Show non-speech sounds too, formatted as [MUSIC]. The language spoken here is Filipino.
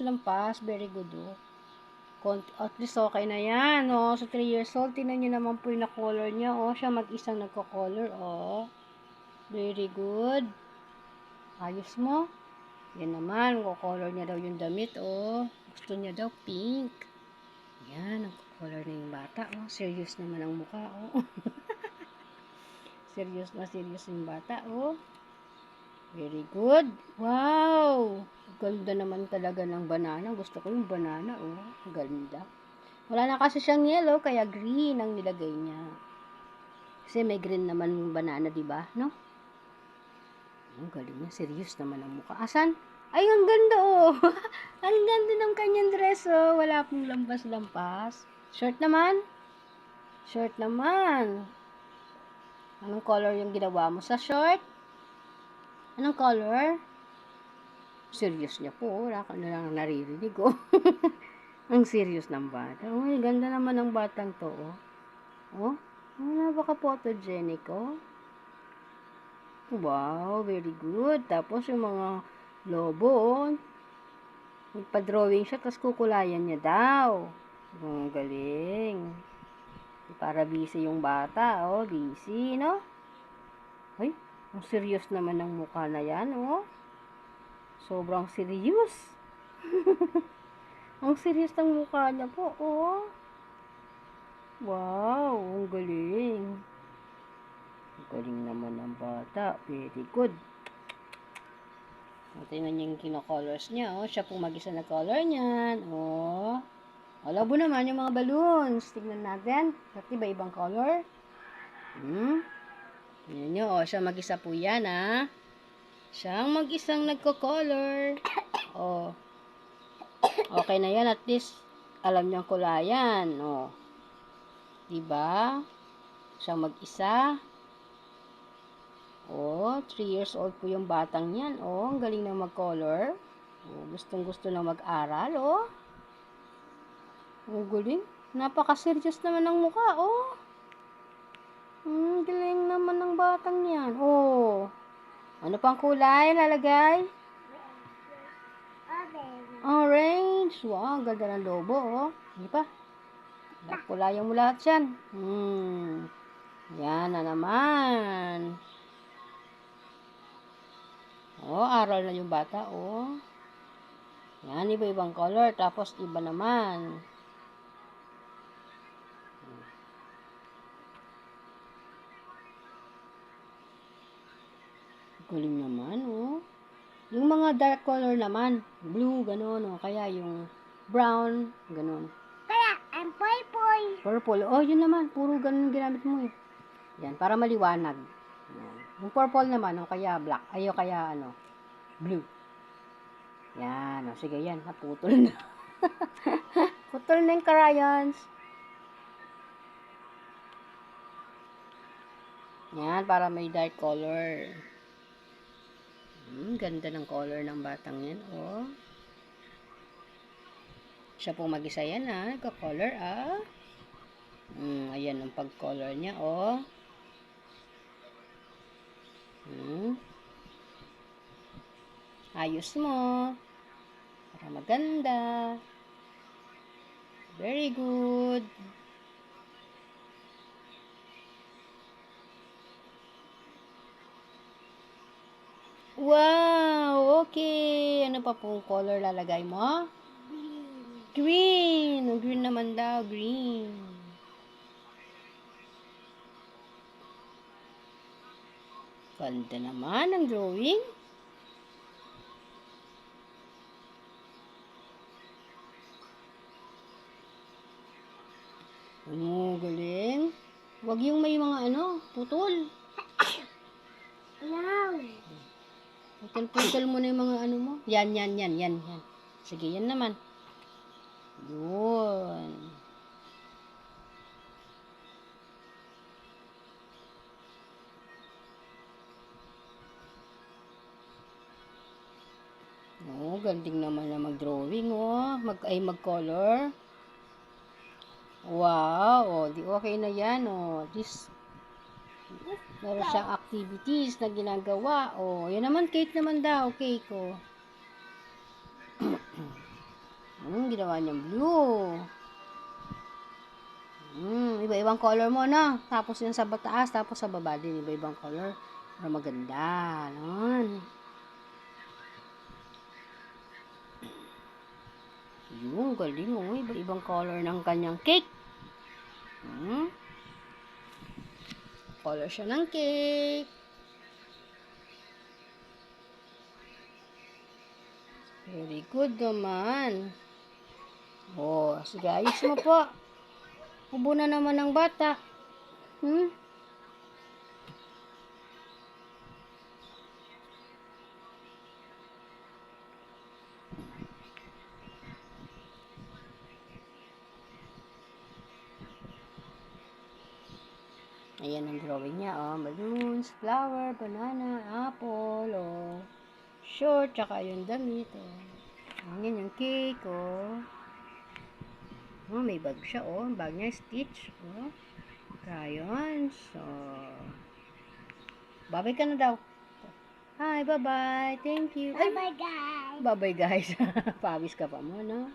lampas, very good oh. At least okay na yan, oh. So, 3 years old, tinan nyo naman po yung na-color niya, oh. Siya mag-isang nagko-color, oh. Very good. Ayos mo. Yan naman, ko-color niya daw yung damit, oh. Gusto niya daw pink. Yan, nagko-color na yung bata, oh. Serious naman ang mukha, oh. [LAUGHS] serious na serious yung bata, oh. Very good. Wow! Ganda naman talaga ng banana. Gusto ko yung banana, oh. Ganda. Wala na kasi siyang yellow, kaya green ang nilagay niya. Kasi may green naman yung banana, di ba? No? Ang galing niya. Serious naman ang mukha. Asan? Ay, ang ganda, oh. [LAUGHS] ang ganda ng kanyang dress, oh. Wala pong lampas-lampas. Short naman. Short naman. Anong color yung ginawa mo sa short? Anong color? Serious niya po. Wala ka na lang naririnig, oh. [LAUGHS] Ang serious ng bata. Uy, ganda naman ng batang to, oh. Oh, oh napaka-photogenic, oh. Wow, very good. Tapos yung mga lobo, oh. Nagpa-drawing siya, tapos kukulayan niya daw. Ang galing. Para busy yung bata, oh. Busy, no? Ay, ang serious naman ng mukha na yan, oh. Sobrang serious. [LAUGHS] ang serious ng mukha niya po, oh. Wow, ang galing. Ang galing naman ng bata. Very good. O, tingnan niyo yung kino-colors niya, oh. Siya pong mag-isa na color niyan, oh. Alabo naman yung mga balloons. Tingnan natin. At iba ibang color. Hmm. Tingnan nyo, oh, siya mag-isa po yan, ha. Siyang mag-isang nagko-color. [COUGHS] Oh. Okay na yan, at least alam niyo ang kulayan, oh. Diba? Siyang mag-isa. Oh, 3 years old po yung batang yan. Oh, ang galing na mag-color. Oh, gustong gusto na mag-aral, oh. Ang galing. Napaka-serious naman ng mukha, oh. Batang yan. Oh. Ano pang kulay lalagay? Orange. Wow, ang ganda ng lobo, oh. Hindi pa. Nakulayan mo lahat yan. Hmm. Yan na naman. Oh, aral na yung bata, oh. Yan, iba-ibang color. Tapos, iba naman. Galing naman, oh. Yung mga dark color naman, blue, ganun, oh. Kaya yung brown, ganun. Kaya, ang purple. Purple, oh, yun naman, puro ganun ginamit mo, eh. Yan, para maliwanag. Yan. Yung purple naman, oh, kaya black. Ayo, kaya, ano, blue. Yan, oh, sige, yan, naputol na. [LAUGHS] Putol na yung crayons. Yan, para may dark color. Hmm, ganda ng color ng batang yan, oh. Siya pong mag-isa yan, ah. Nagka-color, ah. Hmm, ayan ang pag-color niya, oh. Hmm. Ayos mo. Para maganda. Very good. Wow! Okay. Ano pa pong color lalagay mo? Green. Oh, Green naman daw. Green. Ganda naman ang drawing. Oh, galing. Huwag yung may mga ano, putol. [COUGHS] Wow. Putol-putol mo na yung mga ano mo. Yan, yan, yan, yan, yan. Sige, yan naman. Yun. Oh, galing naman na mag-drawing, oh. Mag, ay, mag-color. Wow, oh, di okay na yan, oh. This, meron siyang activities na ginagawa. Oh, yan naman, cake naman daw, cake, oh. [CLEARS THROAT] Hmm, ginawa niyang blue. Hmm, iba-ibang color mo, no? Tapos yung sa taas, tapos sa baba din, iba-ibang color. Para maganda, nun. Yung galing, oh. Iba-ibang color ng kanyang cake. Hmm? Color siya ng cake. Very good naman. Oh, sige, ayos mo po. Ubo na naman ng bata. Hmm? Ayan ang drawing niya, oh. Balloons, flower, banana, apple, oh. Short, tsaka yung damit, oh. Ayan yung cake, oh. Oh, may bag siya, oh. Bag niya, stitch, oh. Crayons, oh. Babay ka na daw. Hi, bye-bye. Thank you. Ay, Bye bye guys. bye-bye, guys. [LAUGHS] Pawis ka pa mo, no?